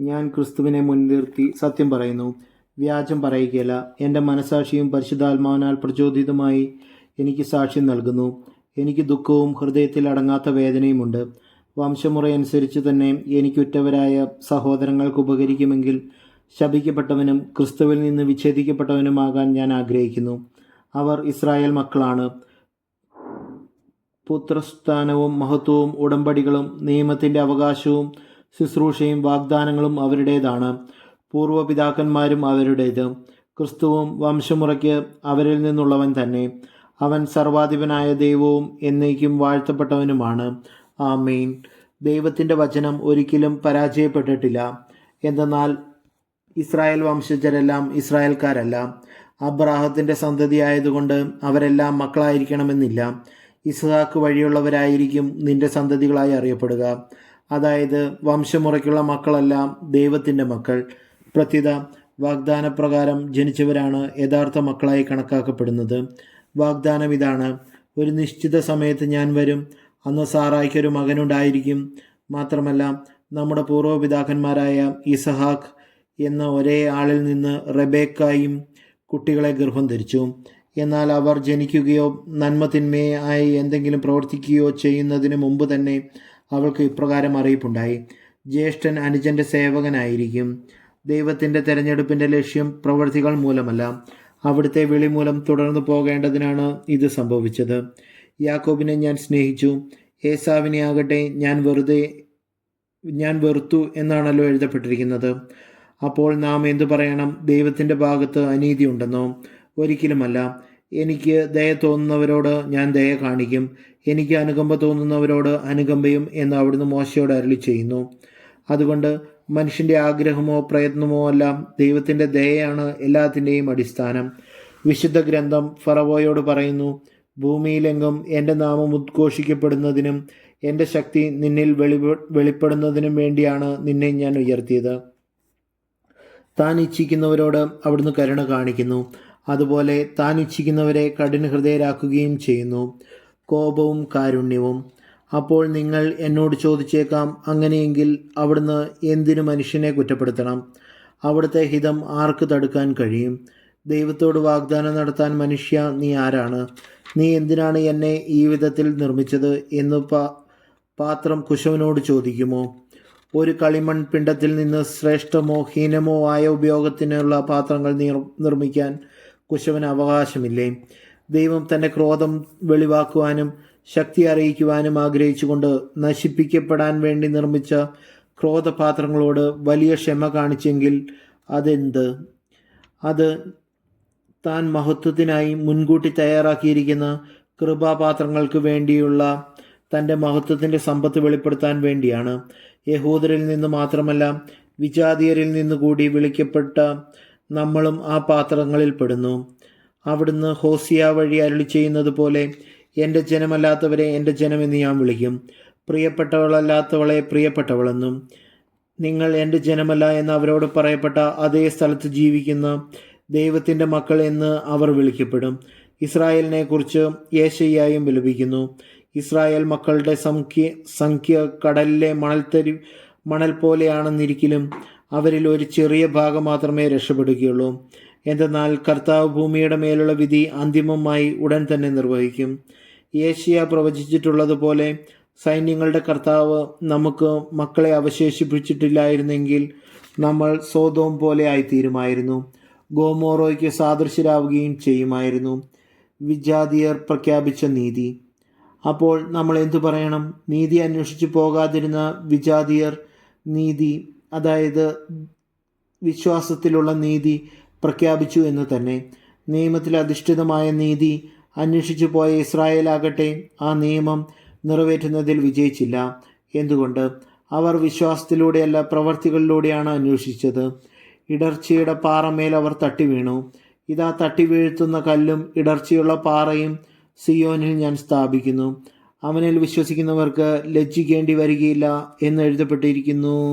ഞാൻ ക്രിസ്തുവിനെ മുൻനിർത്തി സത്യം പറയുന്നു. വ്യാജം പറയുകയില്ല. എന്റെ മനസാക്ഷിയും പരിശുദ്ധാത്മാവിനാൽ പ്രചോദിതമായി എനിക്ക് സാക്ഷ്യം നൽകുന്നു. എനിക്ക് ദുഃഖവും ഹൃദയത്തിൽ അടങ്ങാത്ത വേദനയുമുണ്ട്. വംശമുറയനുസരിച്ച് തന്നെ എനിക്കുറ്റവരായ സഹോദരങ്ങൾക്ക് ഉപകരിക്കുമെങ്കിൽ ശപിക്കപ്പെട്ടവനും ക്രിസ്തുവിൽ നിന്ന് വിച്ഛേദിക്കപ്പെട്ടവനുമാകാൻ ഞാൻ ആഗ്രഹിക്കുന്നു. അവർ ഇസ്രായേൽ മക്കളാണ്. പുത്രസ്ഥാനവും മഹത്വവും ഉടമ്പടികളും നിയമത്തിന്റെ അവകാശവും ശുശ്രൂഷയും വാഗ്ദാനങ്ങളും അവരുടേതാണ്. പൂർവപിതാക്കന്മാരും അവരുടേത്. ക്രിസ്തുവും വംശമുറയ്ക്ക് അവരിൽ നിന്നുള്ളവൻ തന്നെ. അവൻ സർവാധിപനായ ദൈവവും എന്നേക്കും വാഴ്ത്തപ്പെട്ടവനുമാണ്. ആ മെയിൻ ദൈവത്തിന്റെ വചനം ഒരിക്കലും പരാജയപ്പെട്ടിട്ടില്ല. എന്തെന്നാൽ ഇസ്രായേൽ വംശജരെല്ലാം ഇസ്രായേൽക്കാരല്ല. അബ്രാഹത്തിന്റെ സന്തതിയായതുകൊണ്ട് അവരെല്ലാം മക്കളായിരിക്കണമെന്നില്ല. ഇസ്ഹാക്ക് വഴിയുള്ളവരായിരിക്കും നിന്റെ സന്തതികളായി അറിയപ്പെടുക. അതായത് വംശമുറയ്ക്കുള്ള മക്കളെല്ലാം ദൈവത്തിന്റെ മക്കൾ. പ്രത്യുത വാഗ്ദാനപ്രകാരം ജനിച്ചവരാണ് യഥാർത്ഥ മക്കളായി കണക്കാക്കപ്പെടുന്നത്. വാഗ്ദാനം ഇതാണ്. ഒരു നിശ്ചിത സമയത്ത് ഞാൻ വരും. അന്ന് സാറായ്ക്കൊരു മകനുണ്ടായിരിക്കും. മാത്രമല്ല നമ്മുടെ പൂർവപിതാക്കന്മാരായ ഇസഹാഖ് എന്ന ഒരേ ആളിൽ നിന്ന് റബേക്കായും കുട്ടികളെ ഗർഭം ധരിച്ചു. എന്നാൽ അവർ ജനിക്കുകയോ നന്മ തിന്മയായി എന്തെങ്കിലും പ്രവർത്തിക്കുകയോ ചെയ്യുന്നതിന് മുമ്പ് തന്നെ അവൾക്ക് ഇപ്രകാരം അറിയിപ്പുണ്ടായി. ജ്യേഷ്ഠൻ അനുജന്റെ സേവകനായിരിക്കും. ദൈവത്തിന്റെ തെരഞ്ഞെടുപ്പിന്റെ ലക്ഷ്യം പ്രവൃത്തികൾ മൂലമല്ല. അവിടുത്തെ വിളി മൂലം തുടർന്നു പോകേണ്ടതിനാണ് ഇത് സംഭവിച്ചത്. യാക്കോബിനെ ഞാൻ സ്നേഹിച്ചു. ഏസാവിനെ ആകട്ടെ ഞാൻ വെറുതെ ഞാൻ വെറുത്തു എന്നാണല്ലോ എഴുതപ്പെട്ടിരിക്കുന്നത്. അപ്പോൾ നാം എന്തു പറയണം? ദൈവത്തിന്റെ ഭാഗത്ത് അനീതി ഉണ്ടെന്നോ? ഒരിക്കലുമല്ല. എനിക്ക് ദയ തോന്നുന്നവരോട് ഞാൻ ദയ കാണിക്കും. എനിക്ക് അനുകമ്പ തോന്നുന്നവരോട് അനുകമ്പയും എന്ന് അവിടുന്ന് മോശയോട് അരളി ചെയ്യുന്നു. അതുകൊണ്ട് മനുഷ്യന്റെ ആഗ്രഹമോ പ്രയത്നമോ അല്ല ദൈവത്തിന്റെ ദയയാണ് എല്ലാത്തിന്റെയും അടിസ്ഥാനം. വിശുദ്ധ ഗ്രന്ഥം ഫറവോയോട് പറയുന്നു ഭൂമിയിലെങ്കും എന്റെ നാമം ഉദ്ഘോഷിക്കപ്പെടുന്നതിനും എന്റെ ശക്തി നിന്നിൽ വെളി വെളിപ്പെടുന്നതിനും വേണ്ടിയാണ് നിന്നെ ഞാൻ ഉയർത്തിയത്. താൻ ഇച്ഛിക്കുന്നവരോട് അവിടുന്ന് കരുണ കാണിക്കുന്നു. അതുപോലെ താൻ ഇച്ഛിക്കുന്നവരെ കഠിന ഹൃദയരാക്കുകയും ചെയ്യുന്നു. കോപവും കാരുണ്യവും. അപ്പോൾ നിങ്ങൾ എന്നോട് ചോദിച്ചേക്കാം അങ്ങനെയെങ്കിൽ അവിടുന്ന് എന്തിനു മനുഷ്യനെ കുറ്റപ്പെടുത്തണം? അവിടുത്തെ ഹിതം ആർക്ക് തടുക്കാൻ കഴിയും? ദൈവത്തോട് വാഗ്ദാനം നടത്താൻ മനുഷ്യ നീ ആരാണ്? നീ എന്തിനാണ് എന്നെ ഈ വിധത്തിൽ നിർമ്മിച്ചത് എന്ന് പാ പാത്രം കുശവനോട് ചോദിക്കുമോ? ഒരു കളിമൺ പിണ്ടത്തിൽ നിന്ന് ശ്രേഷ്ഠമോ ഹീനമോ ആയ ഉപയോഗത്തിനുള്ള പാത്രങ്ങൾ നിർമ്മിക്കാൻ കുശവന് അവകാശമില്ലേ? ദൈവം തന്റെ ക്രോധം വെളിവാക്കുവാനും ശക്തി അറിയിക്കുവാനും ആഗ്രഹിച്ചുകൊണ്ട് നശിപ്പിക്കപ്പെടാൻ വേണ്ടി നിർമ്മിച്ച ക്രോധപാത്രങ്ങളോട് വലിയ ക്ഷമ കാണിച്ചെങ്കിൽ അതെന്ത്? അത് താൻ മഹത്വത്തിനായി മുൻകൂട്ടി തയ്യാറാക്കിയിരിക്കുന്ന കൃപാപാത്രങ്ങൾക്ക് വേണ്ടിയുള്ള തന്റെ മഹത്വത്തിന്റെ സമ്പത്ത് വെളിപ്പെടുത്താൻ വേണ്ടിയാണ്. യഹൂദരിൽ നിന്ന് മാത്രമല്ല വിജാതീയരിൽ നിന്ന് കൂടി വിളിക്കപ്പെട്ട നമ്മളും ആ പാത്രങ്ങളിൽ പെടുന്നു. അവിടുന്ന് ഹോസിയ വഴി അരുളി ചെയ്യുന്നത് പോലെ എന്റെ ജനമല്ലാത്തവരെ എന്റെ ജനമെന്ന് ഞാൻ വിളിക്കും. പ്രിയപ്പെട്ടവളല്ലാത്തവളെ പ്രിയപ്പെട്ടവളെന്നും നിങ്ങൾ എന്റെ ജനമല്ല എന്ന് അവരോട് പറയപ്പെട്ട അതേ സ്ഥലത്ത് ജീവിക്കുന്ന ദൈവത്തിന്റെ മക്കൾ എന്ന് അവർ വിളിക്കപ്പെടും. ഇസ്രായേലിനെ കുറിച്ച് യേശയ്യായും വിലപിക്കുന്നു. ഇസ്രായേൽ മക്കളുടെ സംഖ്യ സംഖ്യ കടലിലെ മണൽത്തരി മണൽ പോലെയാണെന്നിരിക്കലും അവരിൽ ഒരു ചെറിയ ഭാഗം മാത്രമേ രക്ഷപ്പെടുകയുള്ളൂ. എന്തെന്നാൽ കർത്താവ് ഭൂമിയുടെ മേലുള്ള വിധി അന്തിമമായി ഉടൻ തന്നെ നിർവഹിക്കും. ഏഷ്യ പ്രവചിച്ചിട്ടുള്ളതുപോലെ സൈന്യങ്ങളുടെ കർത്താവ് നമുക്ക് മക്കളെ അവശേഷിപ്പിച്ചിട്ടില്ലായിരുന്നെങ്കിൽ നമ്മൾ സ്വതവും പോലെ ആയിത്തീരുമായിരുന്നു. ഗോമോറോയ്ക്ക് സാദൃശ്യരാവുകയും ചെയ്യുമായിരുന്നു. വിജാതിയർ പ്രഖ്യാപിച്ച നീതി. അപ്പോൾ നമ്മൾ എന്തു പറയണം? നീതി അന്വേഷിച്ചു പോകാതിരുന്ന വിജാതിയർ നീതി അതായത് വിശ്വാസത്തിലുള്ള നീതി പ്രഖ്യാപിച്ചു എന്ന് തന്നെ. നിയമത്തിൽ അധിഷ്ഠിതമായ നീതി അന്വേഷിച്ചു പോയ ഇസ്രായേലാകട്ടെ ആ നിയമം നിറവേറ്റുന്നതിൽ വിജയിച്ചില്ല. എന്തുകൊണ്ട്? അവർ വിശ്വാസത്തിലൂടെയല്ല പ്രവർത്തികളിലൂടെയാണ് അന്വേഷിച്ചത്. ഇടർച്ചയുടെ പാറമേൽ അവർ തട്ടി വീണു. ഇതാ തട്ടി വീഴ്ത്തുന്ന കല്ലും ഇടർച്ചയുള്ള പാറയും സിയോനിൽ ഞാൻ സ്ഥാപിക്കുന്നു. അവനിൽ വിശ്വസിക്കുന്നവർക്ക് ലജ്ജിക്കേണ്ടി വരികയില്ല എന്ന് എഴുതപ്പെട്ടിരിക്കുന്നു.